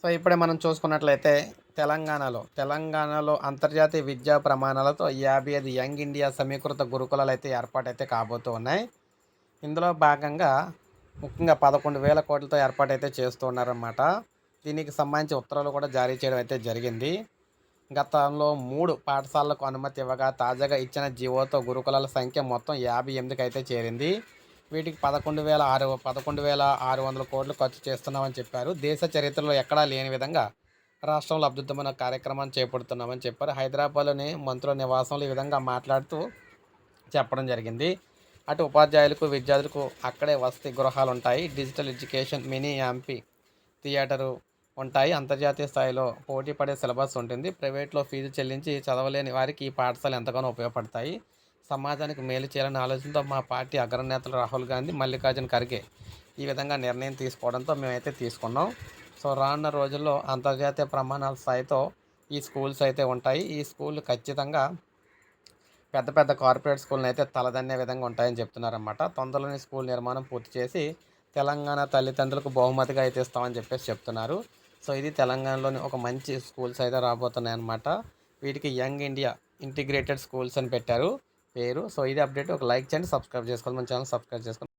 So ఇప్పుడే మనం చూసుకున్నట్లయితే తెలంగాణలో తెలంగాణలో అంతర్జాతీయ విద్యా ప్రమాణాలతో యాభై ఐదు యంగ్ ఇండియా సమీకృత గురుకులాలు అయితే ఏర్పాటైతే కాబోతూ ఉన్నాయి. ఇందులో భాగంగా ముఖ్యంగా పదకొండు వేల కోట్లతో ఏర్పాటైతే చేస్తూ ఉన్నారన్నమాట దీనికి సంబంధించి ఉత్తర్వులు కూడా జారీ చేయడం అయితే జరిగింది. గతంలో మూడు పాఠశాలలకు అనుమతి ఇవ్వగా తాజాగా ఇచ్చిన జీవోతో గురుకులాల సంఖ్య మొత్తం యాభై ఎనిమిదికి అయితే చేరింది. వీటికి పదకొండు వేల ఆరు పదకొండు వేల ఆరు వందల కోట్లు ఖర్చు చేస్తున్నామని చెప్పారు. దేశ చరిత్రలో ఎక్కడా లేని విధంగా రాష్ట్రంలో అద్భుతమైన కార్యక్రమాన్ని చేపడుతున్నామని చెప్పారు. హైదరాబాద్లోని మంత్రుల నివాసంలో ఈ విధంగా మాట్లాడుతూ చెప్పడం జరిగింది. అటు ఉపాధ్యాయులకు విద్యార్థులకు అక్కడే వసతి గృహాలు ఉంటాయి. Digital education mini amphitheatre ఉంటాయి. అంతర్జాతీయ స్థాయిలో పోటీ పడే సిలబస్ ఉంటుంది. ప్రైవేట్లో ఫీజు చెల్లించి చదవలేని వారికి ఈ పాఠశాలలు ఎంతగానో ఉపయోగపడతాయి. సమాజానికి మేలు చేయాలనే ఆలోచనతో మా పార్టీ అగ్రనేతలు రాహుల్ గాంధీ మల్లికార్జున ఖర్గే ఈ విధంగా నిర్ణయం తీసుకోవడంతో మేమైతే తీసుకున్నాం. సో రానున్న రోజుల్లో అంతర్జాతీయ ప్రమాణాల స్థాయితో ఈ స్కూల్స్ అయితే ఉంటాయి. ఈ స్కూల్ ఖచ్చితంగా పెద్ద పెద్ద కార్పొరేట్ స్కూల్ని అయితే తలదన్నే విధంగా ఉంటాయని చెప్తున్నారన్నమాట. తొందరలోనే స్కూల్ నిర్మాణం పూర్తి చేసి తెలంగాణ తల్లిదండ్రులకు బహుమతిగా అయితే ఇస్తామని చెప్పేసి చెప్తున్నారు. సో ఇది తెలంగాణలోని ఒక మంచి స్కూల్స్ అయితే రాబోతున్నాయి అన్నమాట వీటికి యంగ్ ఇండియా ఇంటిగ్రేటెడ్ స్కూల్స్ అని పెట్టారు. పేరు. సో ఇది అప్డేట్. ఒక లైక్ చేయండి సబ్స్క్రైబ్ చేసుకోవాలి. మన ఛానల్ సబ్స్క్రైబ్ చేసుకోండి